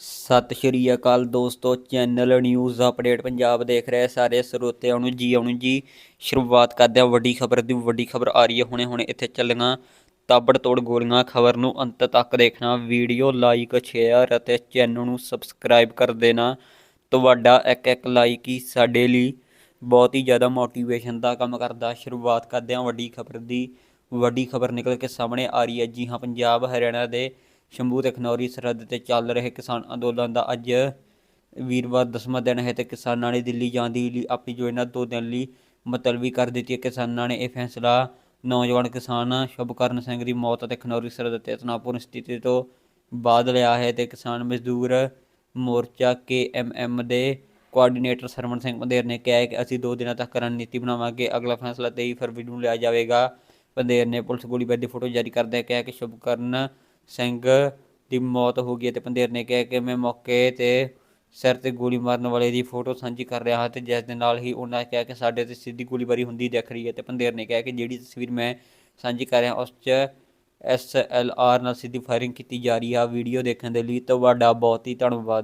ਸਤਿ ਸ਼੍ਰੀ ਅਕਾਲ ਦੋਸਤੋ channel news update Punjab ਦੇਖ ਰਹੇ ਸਾਰੇ ਸਰੋਤਿਆਂ ਨੂੰ ਜੀ, ਆਉਣ ਜੀ। ਸ਼ੁਰੂਆਤ ਕਰਦੇ ਹਾਂ ਵੱਡੀ ਖਬਰ ਦੀ, ਵੱਡੀ ਖਬਰ ਆ ਰਹੀ ਹੈ। ਹੁਣੇ ਹੁਣੇ ਇੱਥੇ ਚੱਲੀਆਂ ਤਾਬੜਤੋੜ ਗੋਲੀਆਂ। ਖਬਰ ਨੂੰ ਅੰਤ ਤੱਕ ਦੇਖਣਾ, ਵੀਡੀਓ ਲਾਈਕ ਸ਼ੇਅਰ ਅਤੇ ਚੈਨਲ ਨੂੰ ਸਬਸਕ੍ਰਾਈਬ ਕਰ ਦੇਣਾ। ਤੁਹਾਡਾ ਇੱਕ ਇੱਕ ਲਾਈਕ ਹੀ ਸਾਡੇ ਲਈ ਬਹੁਤ ਹੀ ਜ਼ਿਆਦਾ ਮੋਟੀਵੇਸ਼ਨ ਦਾ ਕੰਮ ਕਰਦਾ। ਸ਼ੁਰੂਆਤ ਕਰਦੇ ਹਾਂ ਵੱਡੀ ਖਬਰ ਦੀ। ਵੱਡੀ ਖਬਰ ਨਿਕਲ ਕੇ ਸਾਹਮਣੇ ਆ ਰਹੀ ਹੈ। ਜੀ ਹਾਂ, ਪੰਜਾਬ, ਹਰਿਆਣਾ ਦੇ ਸ਼ੰਭੂ ਤੇ ਖਨੌਰੀ ਸਰਹੱਦ ਤੇ ਚੱਲ ਰਹੇ ਕਿਸਾਨ ਅੰਦੋਲਨ ਦਾ ਅੱਜ ਵੀਰਵਾਰ ਦਸਵਾਂ ਦਿਨ ਹੈ ਤੇ ਕਿਸਾਨਾਂ ਨੇ ਦਿੱਲੀ ਜਾਣ ਦੀ ਲਈ ਆਪਣੀ ਯੋਜਨਾ ਦੋ ਦਿਨ ਲਈ ਮੁਲਤਵੀ ਕਰ ਦਿੱਤੀ ਹੈ। ਕਿਸਾਨਾਂ ਨੇ ਇਹ ਫੈਸਲਾ ਨੌਜਵਾਨ ਕਿਸਾਨ ਸ਼ੁਭਕਰਨ ਸਿੰਘ ਦੀ ਮੌਤ ਅਤੇ ਖਨੌਰੀ ਸਰਹੱਦ ਤੇ ਤਣਾਅਪੂਰਨ ਸਥਿਤੀ ਤੋਂ ਬਾਅਦ ਲਿਆ ਹੈ ਤੇ ਕਿਸਾਨ ਮਜ਼ਦੂਰ ਮੋਰਚਾ ਕੇ ਦੇ ਕੋਆਰਡੀਨੇਟਰ ਸਰਵਣ ਸਿੰਘ ਬੰਦੇਰ ਨੇ ਕਿਹਾ ਕਿ ਅਸੀਂ ਦੋ ਦਿਨਾਂ ਤੱਕ ਰਣਨੀਤੀ ਬਣਾਵਾਂਗੇ। ਅਗਲਾ ਫੈਸਲਾ 23 ਫਰਵਰੀ ਨੂੰ ਲਿਆ ਜਾਵੇਗਾ। ਪੰਧੇਰ ਨੇ ਪੁਲਿਸ ਗੋਲੀਬਾਰੀ ਦੀ ਫੋਟੋ ਜਾਰੀ ਕਰਦਿਆਂ ਕਿਹਾ ਕਿ ਸ਼ੁਭਕਰਨ ਸਿੰਘ ਦੀ ਮੌਤ ਹੋ ਗਈ ਅਤੇ ਪੰਧੇਰ ਨੇ ਕਿਹਾ ਕਿ ਮੈਂ ਮੌਕੇ ਤੇ ਸਿਰ ਤੇ ਗੋਲੀ ਮਾਰਨ ਵਾਲੇ ਦੀ ਫੋਟੋ ਸਾਂਝੀ ਕਰ ਰਿਹਾ ਹਾਂ ਤੇ ਜਿਸ ਦੇ ਨਾਲ ਹੀ ਉਹਨਾਂ ਕਿਹਾ ਕਿ ਸਾਡੇ ਤੇ ਸਿੱਧੀ ਗੋਲੀਬਾਰੀ ਹੁੰਦੀ ਦਿਖ ਰਹੀ ਹੈ ਤੇ ਪੰਧੇਰ ਨੇ ਕਿਹਾ ਕਿ ਜਿਹੜੀ ਤਸਵੀਰ ਮੈਂ ਸਾਂਝੀ ਕਰ ਰਿਹਾ, ਉਸ 'ਚ ਐਸ ਐਲ ਆਰ ਨਾਲ ਸਿੱਧੀ ਫਾਇਰਿੰਗ ਕੀਤੀ ਜਾ ਰਹੀ ਹੈ ਵੀਡੀਓ ਦੇਖਣ ਦੇ ਲਈ ਤੁਹਾਡਾ ਬਹੁਤ ਹੀ ਧੰਨਵਾਦ।